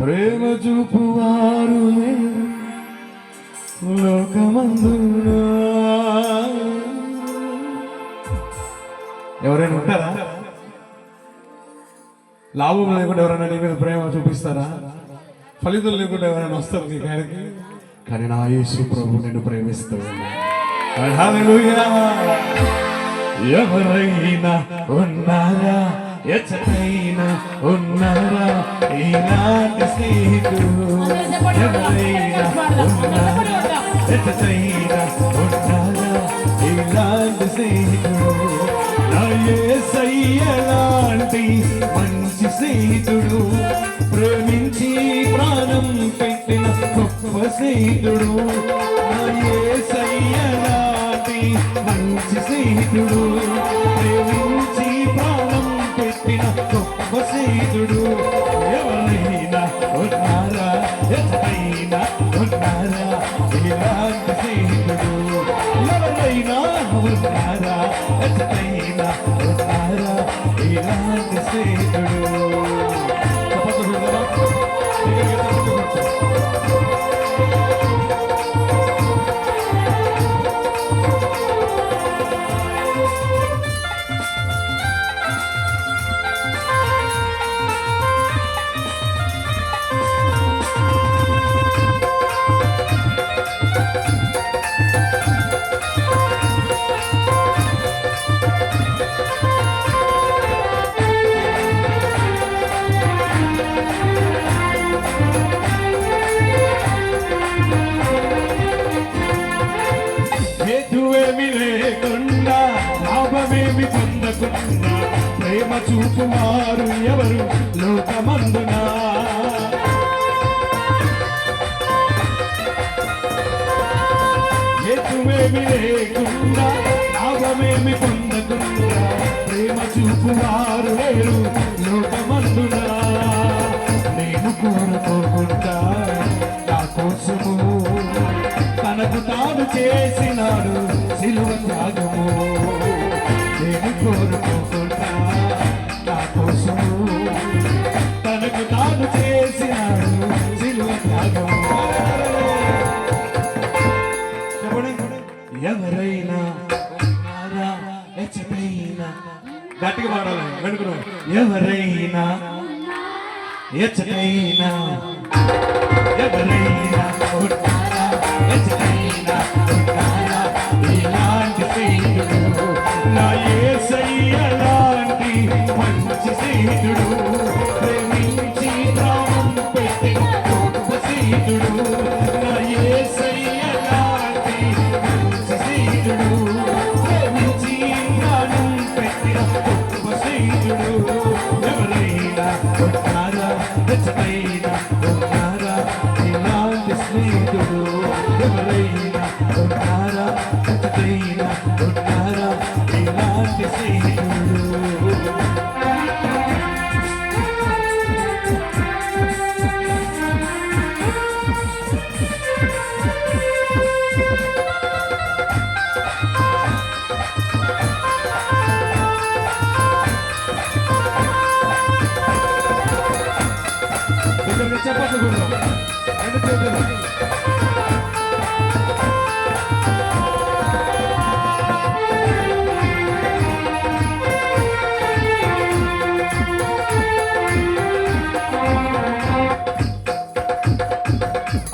ప్రేమ చూపువారు లోకమందునా ఎవరైనా ఉంటారా? లాభం లేకుండా ఎవరైనా నీ మీద ప్రేమ చూపిస్తారా? ఫలితం లేకుండా ఎవరైనా వస్తారు నీ కాడికి? కానీ నా యేసు ప్రభు నేను ప్రేమిస్తాను ఎవరైనా ఉన్నారా? ఎచ్చటైనా ఉన్నారా? ఈనాటి స్నేహితుడు. ఎవరైనా ఉన్నారా ఎచ్చటైనా ఉన్నారా ఈనాటి స్నేహితుడు నా మంచి స్నేహితుడు. ప్రేమించి ప్రాణం పెట్టిన గొప్ప స్నేహితుడు. ప్రేమ చూపుమారు ఎవరు? లోకమందున? హేతువేమి లేకుండా లాభమేమి పొందకుండా ప్రేమ చూపువారు లేరు లోకమందున? నేను కోరుకోకుండా నా కోసము తనకు తాను చేసినాడు సిలువ త్యాగము. నేను కోరుకోకుండా గట్టిగా పాడాలి వెనుకను ఎవరైనా ఎచ్చటైనా ఇలాంటి స్నేహితుడు రెండు చేతులు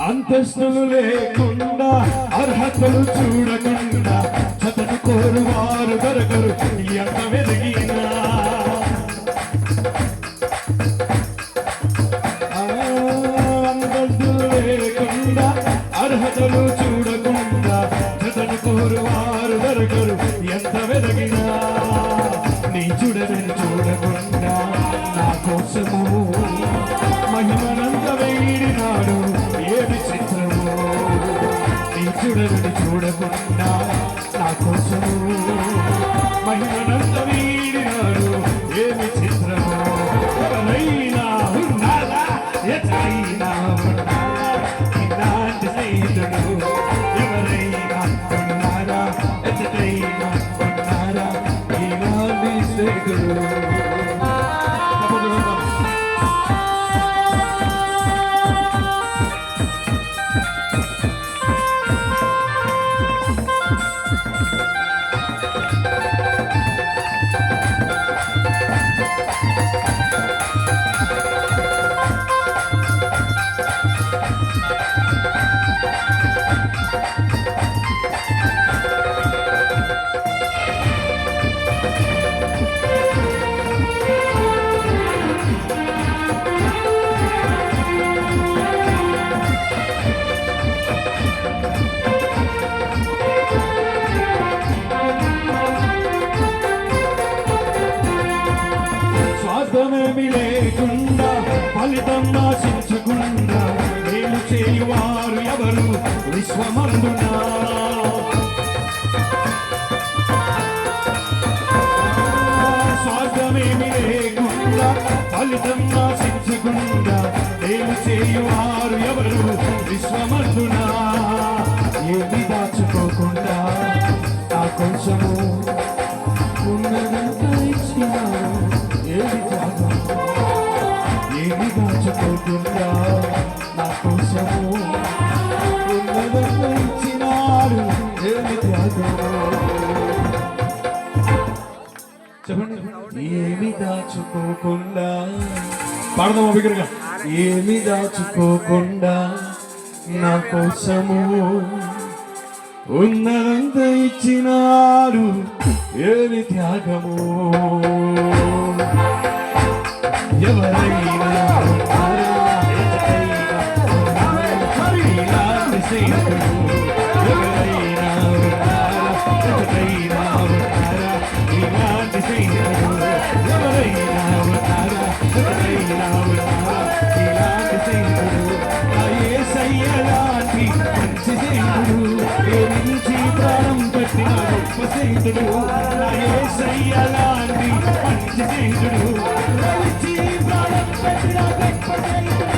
అంతస్తులు లేకుండా అర్హతలు చూడకుండా చతను కోరువారు దొరకరు ఎంత వెలిగి అసలు చూడకుండా జతను కోరువారు దొరకరు. ఎంత వెదగినా నీ చూడని చూడకుండా నా కోసము మహిమనంత వేడినాడు. ఏమి చిత్రము నీ చూడని విశ్వమందునా స్వార్థమేమి లేకుండా ఫలితం ఆశించకుండా నేను చేయువారు ఎవరు? విశ్వమందునా ఏమి దాచుకోకుండా ఆ కొంచెము ఉన్నదంతా దాచుకోకుండా ఏమి దాచుకోకుండా. పాడదామా బిగ్గరగా? ఏమి దాచుకోకుండా నా కోసము ఉన్నదంత ఇచ్చినారు ఏమి త్యాగము? ఎవరైనా స్నేహితుడు ప్రేమించి ప్రాణం పెట్టిన గొప్ప స్నేహితుడు నా యేసయ్యలాంటి మంచి ప్రాణం పెట్టిన గొప్ప స్నేహితుడు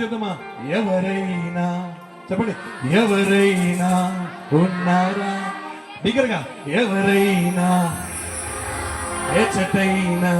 చెప్తామా ఎవరైనా చెప్పండి ఎవరైనా ఉన్నారా? బిగ్గరగా ఎవరైనా ఎచ్చటైనా